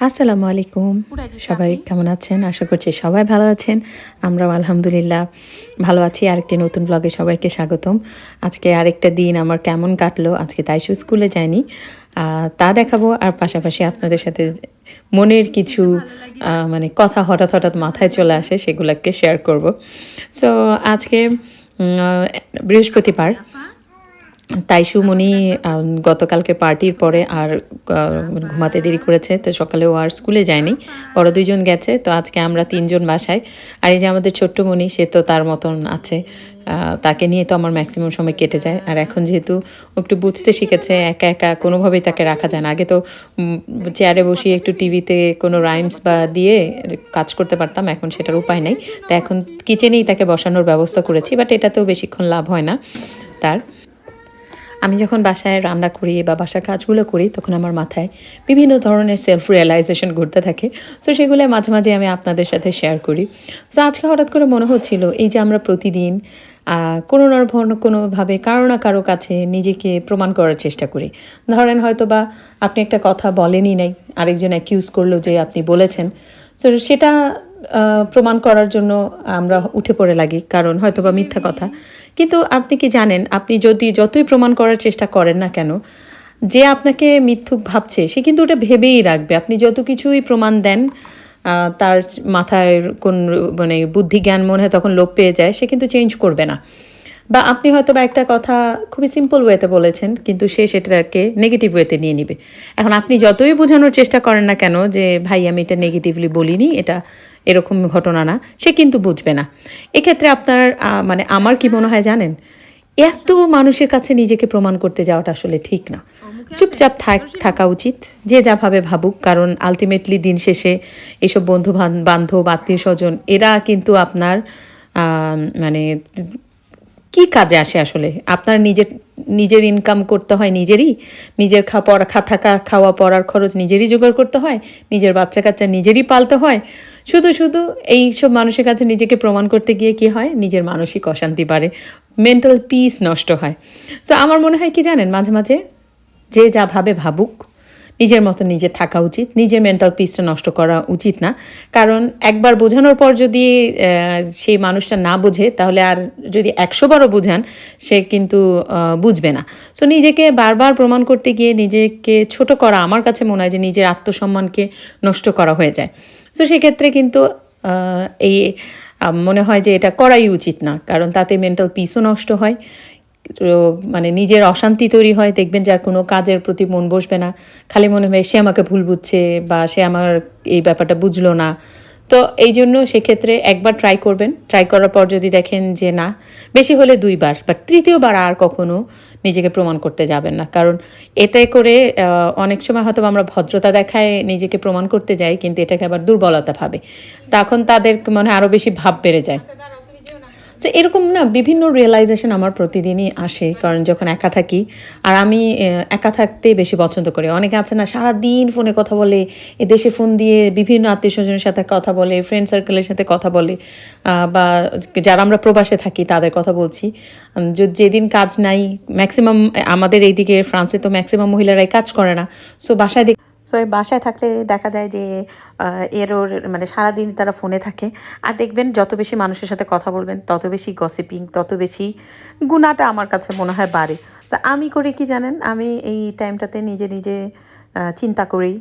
আসসালামু আলাইকুম। সবাই কেমন আছেন? আশা করছি সবাই ভালো আছেন। আমরাও আলহামদুলিল্লাহ ভালো আছি। আরেকটি নতুন ব্লগে সবাইকে স্বাগতম। আজকে আরেকটা দিন আমার কেমন কাটলো? আজকে তাইশু স্কুলে যায়নি তা দেখাবো। আর পাশাপাশি আপনাদের সাথে মনের কিছু মানে কথা হঠাৎ হঠাৎ মাথায় চলে আসে সেগুলোকে শেয়ার করব। সো আজকে বৃহস্পতিবার। তাইশু মনি গতকালকে পার্টির পরে আর ঘুমাতে দেরি করেছে, তো সকালে ও আর স্কুলে যায়নি। বড় দুইজন গেছে, তো আজকে আমরা তিনজন বাসায়। আর এই যে আমাদের ছোট্ট মনি, সে তো তার মতন আছে। তাকে নিয়ে তো আমার ম্যাক্সিমাম সময় কেটে যায়। আর এখন যেহেতু একটু বুঝতে শিখেছে, একা একা কোনোভাবেই তাকে রাখা যায় না। আগে তো চেয়ারে বসিয়ে একটু টিভিতে কোনো রাইমস বা দিয়ে কাজ করতে পারতাম, এখন সেটার উপায় নেই। তো এখন কিচেনেই তাকে বসানোর ব্যবস্থা করেছি বাট এটাতেও বেশিক্ষণ লাভ হয় না তার। আমি যখন বাসায় রান্না করি বা বাসার কাজগুলো করি, তখন আমার মাথায় বিভিন্ন ধরনের সেলফ রিয়েলাইজেশন ঘুরতে থাকে। সো সেগুলো মাঝে মাঝে আমি আপনাদের সাথে শেয়ার করি। সো আজকে হঠাৎ করে মনে হচ্ছিল, এই যে আমরা প্রতিদিন কোনো না কোনো- কোনোভাবে কারও না কারও কাছে নিজেকে প্রমাণ করার চেষ্টা করি। ধরেন হয়তো বা আপনি একটা কথা বলেনই নাই, আরেকজন অ্যাকিউজ করল যে আপনি বলেছেন। সো সেটা প্রমাণ করার জন্য আমরা উঠে পড়ে লাগি কারণ হয়তো বা মিথ্যা কথা। কিন্তু আপনি কি জানেন আপনি যদি যতই প্রমাণ করার চেষ্টা করেন না কেন যে আপনাকে মিথ্যুক ভাবছে সে কিন্তু ওটা ভেবেই রাখবে। আপনি যত কিছুই প্রমাণ দেন তার মাথায় কোন মানে বুদ্ধি জ্ঞান মনে হয় তখন লোপ পেয়ে যায় সে কিন্তু চেঞ্জ করবে না। বা আপনি হয়তো বা একটা কথা খুবই সিম্পল ওয়েতে বলেছেন কিন্তু সে সেটাকে নেগেটিভ ওয়েতে নিয়ে নিবে। এখন আপনি যতই বোঝানোর চেষ্টা করেন না কেন যে ভাই আমি এটা নেগেটিভলি বলিনি এটা এরকম ঘটনা না সে কিন্তু বুঝবে না। এক্ষেত্রে আপনার মানে আমার কি মনে হয় জানেন? এত মানুষের কাছে নিজেকে প্রমাণ করতে যাওয়াটা আসলে ঠিক না। চুপচাপ থাক- থাকা উচিত যে যা ভাবে ভাবুক কারণ আলটিমেটলি দিন শেষে এসব বন্ধু বান্ধব আত্মীয় স্বজন এরা কিন্তু আপনার মানে কি কাজে আসে আসলে? আপনার নিজের নিজের ইনকাম করতে হয় নিজেরই? নিজের খা পড়া খা, থাকা, খাওয়া, পড়ার খরচ নিজেরই জোগাড় করতে হয়? নিজের বাচ্চা কাচ্চা নিজেরই পালতে হয়? শুধু শুধু এই সব মানুষের কাছে নিজেকে প্রমাণ করতে গিয়ে কি হয়? নিজের মানসিক অশান্তি বাড়ে। মেন্টাল পিস নষ্ট হয়। সো আমার মনে হয় কি জানেন মাঝে মাঝে? যে যা ভাবে, ভাবুক। নিজের মতো নিজে থাকা উচিত। নিজের মেন্টাল পিসটা নষ্ট করা উচিত না। কারণ একবার বোঝানোর পর যদি সেই মানুষটা না বোঝে, তাহলে আর যদি একশো বারও বোঝান, সে কিন্তু বুঝবে না। সো নিজেকে বারবার প্রমাণ করতে গিয়ে নিজেকে ছোট করা আমার কাছে মনে হয় যে নিজের আত্মসম্মানকে নষ্ট করা হয়ে যায়। সো সেক্ষেত্রে কিন্তু এই মনে হয় যে এটা করাই উচিত না। কারণ তাতে মেন্টাল পিসও নষ্ট হয়। মানে নিজের অশান্তি তৈরি হয়, দেখবেন যার কোনো কাজের প্রতি মন বসবে না। খালি মনে হয় সে আমাকে ভুল বুঝছে বা সে আমার এই ব্যাপারটা বুঝলো না। তো এই জন্য সেক্ষেত্রে একবার ট্রাই করবেন। ট্রাই করার পর যদি দেখেন যে না, বেশি হলে দুইবার বাট তৃতীয়বার আর কখনো নিজেকে প্রমাণ করতে যাবেন না। কারণ এতে করে অনেক সময় হয়তো আমরা ভদ্রতা দেখায় নিজেকে প্রমাণ করতে যাই, কিন্তু এটাকে আবার দুর্বলতা ভাবে। তখন তাদের মনে আরও বেশি ভাব বেড়ে যায়। তো এরকম না বিভিন্ন রিয়েলাইজেশন আমার প্রতিদিনই আসে, কারণ যখন একা থাকি, আর আমি একা থাকতে বেশি পছন্দ করি। অনেকে আছে না সারা দিন ফোনে কথা বলে, এ দেশে ফোন দিয়ে বিভিন্ন আত্মীয় স্বজনের সাথে কথা বলে ফ্রেন্ড সার্কেলের সাথে কথা বলে বা যারা আমরা প্রবাসে থাকি তাদের কথা বলছি। যেদিন কাজ নাই ম্যাক্সিমাম আমাদের এইদিকে ফ্রান্সে তো ম্যাক্সিমাম মহিলারাই কাজ করে না। সো বাসায় দেখ সো এই বাসায় থাকলে দেখা যায় যে এর ওর মানে সারাদিন তারা ফোনে থাকে। আর দেখবেন যত বেশি মানুষের সাথে কথা বলবেন, তত বেশি গসিপিং তত বেশি গুণাটা আমার কাছে মনে হয় বাড়ে। তো আমি করি কি জানেন? আমি এই টাইমটাতে নিজে নিজে চিন্তা করি।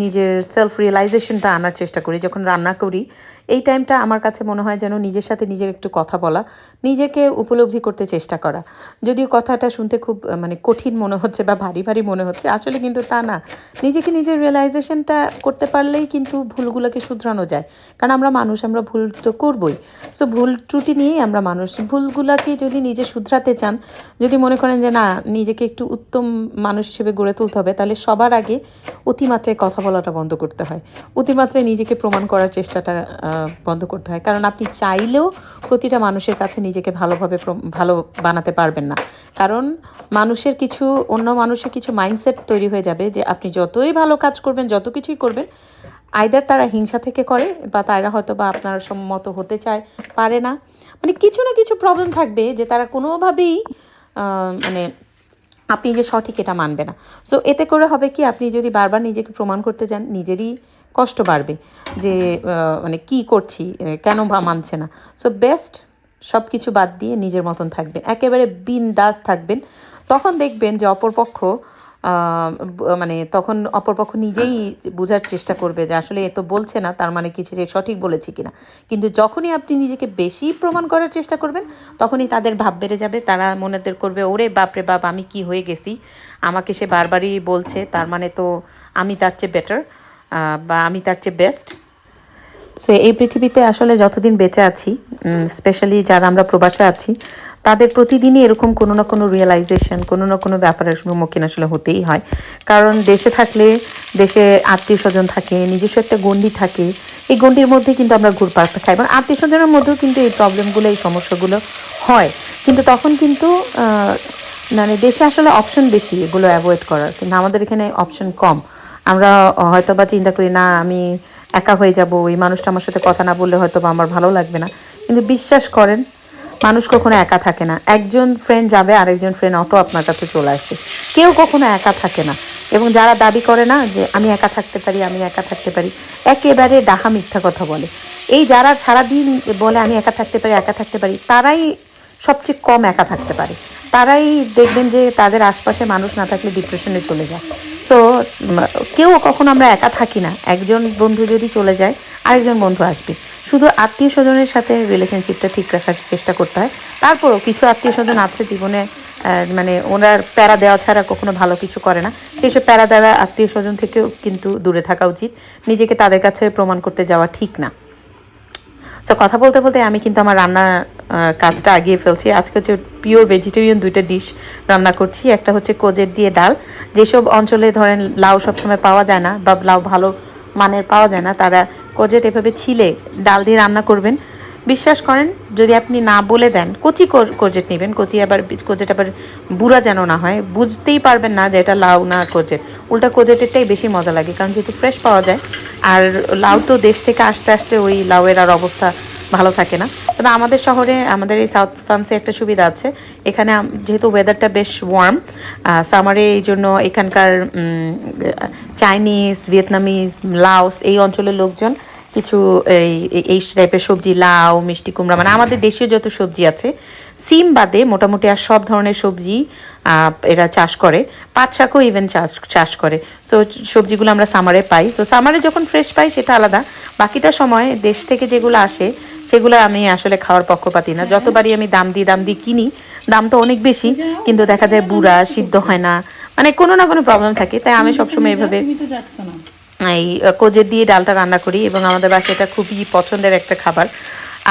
নিজের সেলফ রিয়েলাইজেশনটা আনার চেষ্টা করি, যখন রান্না করি, এই টাইমটা আমার কাছে মনে হয় যেন নিজের সাথে নিজের একটু কথা বলা, নিজেকে উপলব্ধি করতে চেষ্টা করা। যদিও কথাটা শুনতে খুব মানে কঠিন মনে হচ্ছে বা ভারী ভারী মনে হচ্ছে, আসলে কিন্তু তা না। নিজেকে নিজের রিয়েলাইজেশনটা করতে পারলেই কিন্তু ভুলগুলোকে শুধরানো যায়। কারণ আমরা মানুষ, আমরা ভুল তো করবই। সো ভুল ত্রুটি নিয়েই আমরা মানুষ। ভুলগুলোকে যদি নিজে শুধরাতে চান, যদি মনে করেন যে না, নিজেকে একটু উত্তম মানুষ হিসেবে গড়ে তুলতে হবে, তাহলে সবার আগে অতিমাত্রায় কথা বলাটা বন্ধ করতে হয়। অতিমাত্রায় নিজেকে প্রমাণ করার চেষ্টাটা বন্ধ করতে হয়। কারণ আপনি চাইলেও প্রতিটা মানুষের কাছে নিজেকে ভালোভাবে ভালো বানাতে পারবেন না। কারণ মানুষের কিছু, অন্য মানুষের কিছু মাইন্ডসেট তৈরি হয়ে যাবে যে আপনি যতই ভালো কাজ করবেন, যত কিছুই করবেন আইদার তারা হিংসা থেকে করে বা তারা হয়তো বা আপনার সম্মত হতে চায়, পারে না। মানে কিছু না কিছু প্রবলেম থাকবে যে তারা কোনোভাবেই মানে আপনি যে সঠিক এটা মানবে না। সো এতে করে হবে কি, আপনি যদি বারবার নিজেকে প্রমাণ করতে যান, নিজেরই কষ্ট বাড়বে যে মানে কি করছি কেন বা মানছে না। সো বেস্ট সব কিছু বাদ দিয়ে নিজের মতন থাকবেন। একেবারে বিন্দাস থাকবেন। তখন দেখবেন যে অপরপক্ষ মানে তখন অপরপক্ষ নিজেই বোঝার চেষ্টা করবে যে আসলে এ তো বলছে না, তার মানে কিছু যে সঠিক বলেছি কিনা। কিন্তু যখনই আপনি নিজেকে বেশি প্রমাণ করার চেষ্টা করবেন, তখনই তাদের ভাব বেড়ে যাবে, তারা মনেদের করবে, ওরে বাপরে বাপ, আমি কি হয়ে গেছি? আমাকে সে বারবারই বলছে, তার মানে তো আমি তার চেয়ে বেটার বা আমি তার চেয়ে বেস্ট সো এই পৃথিবীতে আসলে যতদিন বেঁচে আছি স্পেশালি যারা আমরা প্রবাসে আছি, তাদের প্রতিদিনই এরকম কোনো না কোনো রিয়েলাইজেশন কোনো না কোনো ব্যাপারের সম্মুখীন আসলে হতেই হয়। কারণ দেশে থাকলে, দেশে আত্মীয় স্বজন থাকে, নিজস্ব একটা গণ্ডি থাকে, এই গণ্ডির মধ্যে কিন্তু আমরা ঘুরপাক খাই। এবং আত্মীয় স্বজনের মধ্যেও কিন্তু এই প্রবলেমগুলো এই সমস্যাগুলো হয়। কিন্তু তখন কিন্তু মানে দেশে আসলে অপশন বেশি এগুলো অ্যাভয়েড করার। কিন্তু আমাদের এখানে অপশন কম। আমরা হয়তো বা চিন্তা করি, না, আমি একা হয়ে যাব ওই মানুষটা আমার সাথে কথা না বললে হয়তো বা আমার ভালো লাগবে না। কিন্তু বিশ্বাস করেন, মানুষ কখনো একা থাকে না। একজন ফ্রেন্ড যাবে, আরেকজন ফ্রেন্ড অটো আপনার কাছে চলে আসবে। কেউ কখনো একা থাকে না। এবং যারা দাবি করে না যে আমি একা থাকতে পারি, আমি একা থাকতে পারি, একেবারে ডাহা মিথ্যা কথা বলে। এই যারা সারাদিন বলে, আমি একা থাকতে পারি, একা থাকতে পারি, তারাই সবচেয়ে কম একা থাকতে পারে। তারাই দেখবেন যে তাদের আশপাশে মানুষ না থাকলে ডিপ্রেশনে চলে যায়। সো কেউ কখনো আমরা একা থাকি না। একজন বন্ধু যদি চলে যায়, আরেকজন বন্ধু আসবে। শুধু আত্মীয় স্বজনের সাথে রিলেশনশিপটা ঠিক রাখার চেষ্টা করতে হয়। তারপরও কিছু আত্মীয় স্বজন আছে জীবনে মানে ওনার প্যারা দেওয়া ছাড়া কখনো ভালো কিছু করে না। সেসব প্যারা দেওয়া আত্মীয় স্বজন থেকেও কিন্তু দূরে থাকা উচিত। নিজেকে তাদের কাছে প্রমাণ করতে যাওয়া ঠিক না। সো কথা বলতে বলতে আমি কিন্তু আমার রান্নার কাজটা আগিয়ে ফেলছি। আজকে হচ্ছে পিওর ভেজিটেরিয়ান দুইটা ডিশ রান্না করছি। একটা হচ্ছে কোজের দিয়ে ডাল। যেসব অঞ্চলে ধরেন লাউ সবসময় পাওয়া যায় না বা লাউ ভালো মানের পাওয়া যায় না, তারা কোজেট এভাবে ছিলে ডাল দিয়ে রান্না করবেন। বিশ্বাস করেন, যদি আপনি না বলে দেন, কচি কোজেট নেবেন। কচি আবার, কোজেট আবার বুড়া যেন না হয়, বুঝতেই পারবেন না যে এটা লাউ না কোজেট। উল্টা কোজেটেরটাই বেশি মজা লাগে, কারণ যেহেতু ফ্রেশ পাওয়া যায় আর লাউ তো দেশ থেকে আসতে আসতে ওই লাউয়ের আর অবস্থা ভালো থাকে না। তবে আমাদের শহরে, আমাদের এই সাউথ ফ্রান্সে একটা সুবিধা আছে। এখানে যেহেতু ওয়েদারটা বেশ ওয়ার্ম সামারে এই জন্য এখানকার চাইনিজ ভিয়েতনামিজ লাওস এই অঞ্চলের লোকজন কিছু এই, এই- টাইপের সবজি, লাউ, মিষ্টি, কুমড়া মানে আমাদের দেশীয় যত সবজি আছে, সিম বাদে মোটামুটি আর সব ধরনের সবজি এরা চাষ করে। পাট শাকও ইভেন চাষ চাষ করে। সো সবজিগুলো আমরা সামারে পাই। তো সামারে যখন ফ্রেশ পাই সেটা আলাদা। বাকিটা সময় দেশ থেকে যেগুলো আসে সেগুলো আমি আসলে খাওয়ার পক্ষপাতি না। যতবারই আমি দাম দিই দাম দিয়ে কিনি দাম তো অনেক বেশি। কিন্তু দেখা যায় বুড়া সিদ্ধ হয় না। মানে কোনো না কোনো প্রবলেম থাকে। তাই আমি সবসময় এভাবে এই কোজের দিয়ে ডালটা রান্না করি এবং আমাদের বাসায় এটা খুবই পছন্দের একটা খাবার।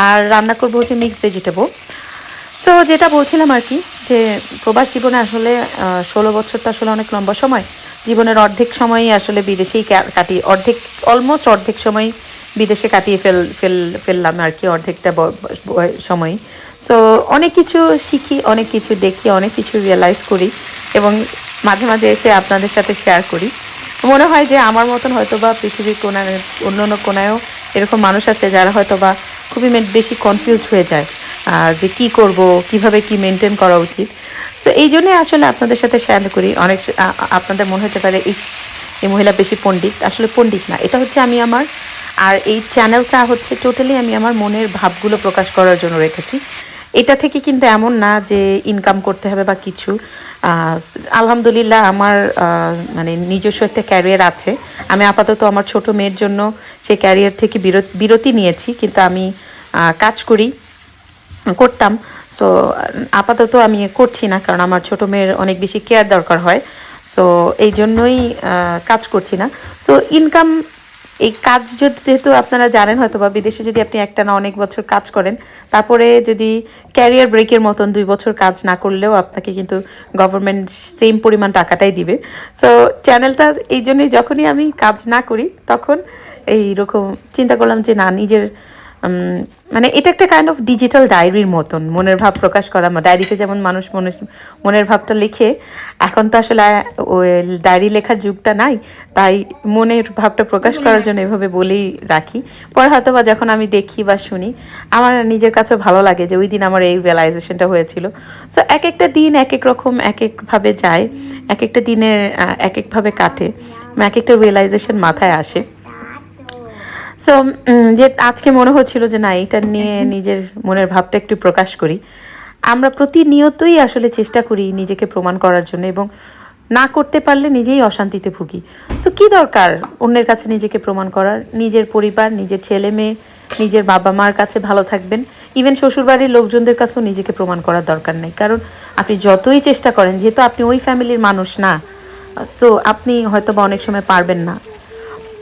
আর রান্না করব হচ্ছে মিক্সড ভেজিটেবল তো যেটা বলছিলাম আর কি, যে প্রবাস জীবনে আসলে ষোলো বছরটা আসলে অনেক লম্বা সময়। জীবনের অর্ধেক সময়ই আসলে বিদেশেই কা- কাটি অর্ধেক অলমোস্ট অর্ধেক সময় বিদেশে কাটিয়ে ফেল ফেল, ফেললাম আর কি, অর্ধেকটা সময় সো অনেক কিছু শিখি, অনেক কিছু দেখি, অনেক কিছু রিয়েলাইজ করি এবং মাঝে মাঝে এসে আপনাদের সাথে শেয়ার করি। মনে হয় যে আমার মতন হয়তো বা পৃথিবীর কোনায় অন্য অন্য কোনায়ও এরকম মানুষ আছে যারা হয়তো বা খুবই বেশি কনফিউজ হয়ে যায়। যে কি করব, কীভাবে কি মেনটেন করা উচিত। তো এই জন্যই আসলে আপনাদের সাথে শেয়ার করি। অনেক আপনাদের মনে হতে পারে এই এই মহিলা বেশি পণ্ডিত। আসলে পণ্ডিত না। এটা হচ্ছে আমি আমার, আর এই চ্যানেলটা হচ্ছে টোটালি আমি আমার মনের ভাবগুলো প্রকাশ করার জন্য রেখেছি। এটা থেকে কিন্তু এমন না যে ইনকাম করতে হবে বা কিছু। আলহামদুলিল্লাহ আমার মানে নিজস্ব একটা ক্যারিয়ার আছে। আমি আপাতত আমার ছোট মেয়ের জন্য সেই ক্যারিয়ার থেকে বিরতি নিয়েছি, কিন্তু আমি কাজ করি। করতাম। সো আপাতত আমি করছি না, কারণ আমার ছোট মেয়ের অনেক বেশি কেয়ার দরকার হয়। সো এই জন্যই কাজ করছি না। সো ইনকাম এই কাজ যদি, যেহেতু আপনারা জানেন হয়তো বা বিদেশে যদি আপনি একটা না অনেক বছর কাজ করেন, তারপরে যদি ক্যারিয়ার ব্রেকের মতন দুই বছর কাজ না করলেও আপনাকে কিন্তু গভর্নমেন্ট সেম পরিমাণ টাকাটাই দিবে। সো চ্যানেলটার এই জন্যই যখনই আমি কাজ না করি, তখন এইরকম চিন্তা করলাম যে, না, নিজের মানে এটা একটা কাইন্ড অফ ডিজিটাল ডায়েরির মতন মনের ভাব প্রকাশ করা ডায়েরিতে যেমন মানুষ মনের মনের ভাবটা লিখে এখন তো আসলে ওই ডায়েরি লেখার যুগটা নাই তাই মনের ভাবটা প্রকাশ করার জন্য এভাবে বলেই রাখি। পরে হয়তো বা যখন আমি দেখি বা শুনি আমার নিজের কাছেও ভালো লাগে যে ওই দিন আমার এই রিয়েলাইজেশনটা হয়েছিল। সো এক একটা দিন এক এক রকম এক একভাবে যায় এক একটা দিনের এক একভাবে কাটে এক একটা রিয়েলাইজেশন মাথায় আসে। সো যে আজকে মনে হচ্ছিল যে না এটা নিয়ে নিজের মনের ভাবটা একটু প্রকাশ করি। আমরা প্রতিনিয়তই আসলে চেষ্টা করি নিজেকে প্রমাণ করার জন্য এবং না করতে পারলে নিজেই অশান্তিতে ভুগি। সো কি দরকার অন্যের কাছে নিজেকে প্রমাণ করার? নিজের পরিবার নিজের ছেলে মেয়ে নিজের বাবা মার কাছে ভালো থাকবেন। ইভেন শ্বশুরবাড়ির লোকজনদের কাছেও নিজেকে প্রমাণ করার দরকার নেই। কারণ আপনি যতই চেষ্টা করেন যেহেতু আপনি ওই ফ্যামিলির মানুষ না সো আপনি হয়তো বা অনেক সময় পারবেন না।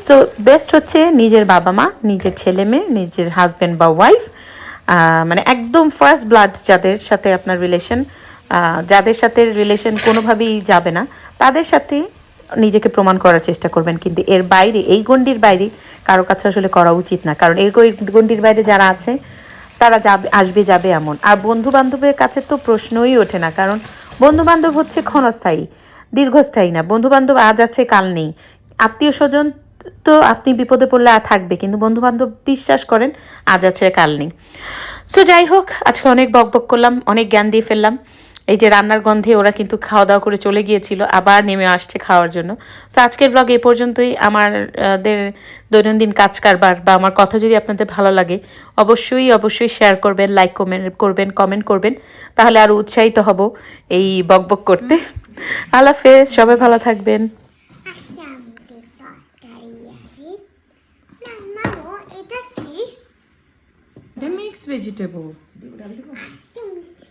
সো বেস্ট হচ্ছে নিজের বাবা মা, নিজের ছেলে মেয়ে, নিজের হাজব্যান্ড বা ওয়াইফ মানে একদম ফার্স্ট ব্লাড যাদের সাথে আপনার রিলেশন যাদের সাথে রিলেশন কোনোভাবেই যাবে না, তাদের সাথে নিজেকে প্রমাণ করার চেষ্টা করবেন। কিন্তু এর বাইরে, এই গণ্ডির বাইরে কারও কাছে আসলে করা উচিত না। কারণ এর গণ্ডির বাইরে যারা আছে, তারা যাবে, আসবে, যাবে এমন। আর বন্ধু বান্ধবের কাছে তো প্রশ্নই ওঠে না। কারণ বন্ধু বান্ধব হচ্ছে ক্ষণস্থায়ী, দীর্ঘস্থায়ী না। বন্ধু বান্ধব আজ আছে, কাল নেই। আত্মীয় স্বজন তো আপনি বিপদে পড়লে আর থাকবে কিন্তু বন্ধু বান্ধব বিশ্বাস করেন আজ আছে কাল নেই। সো যাই হোক আজকে অনেক বক বক করলাম অনেক জ্ঞান দিয়ে ফেললাম। এই যে রান্নার গন্ধে ওরা কিন্তু খাওয়া দাওয়া করে চলে গিয়েছিল আবার নেমে আসছে খাওয়ার জন্য। সো আজকের ব্লগ এ পর্যন্তই। আমাদের দৈনন্দিন কাজ কারবার বা আমার কথা যদি আপনাদের ভালো লাগে অবশ্যই অবশ্যই শেয়ার করবেন লাইক কমেন্ট করবেন কমেন্ট করবেন। তাহলে আরও উৎসাহিত হব এই বক বক করতে। আল্লাহ হাফেজ সবাই ভালো থাকবেন আজকে আমি তরকারি আছে না মামো এটা কি এটা মিক্স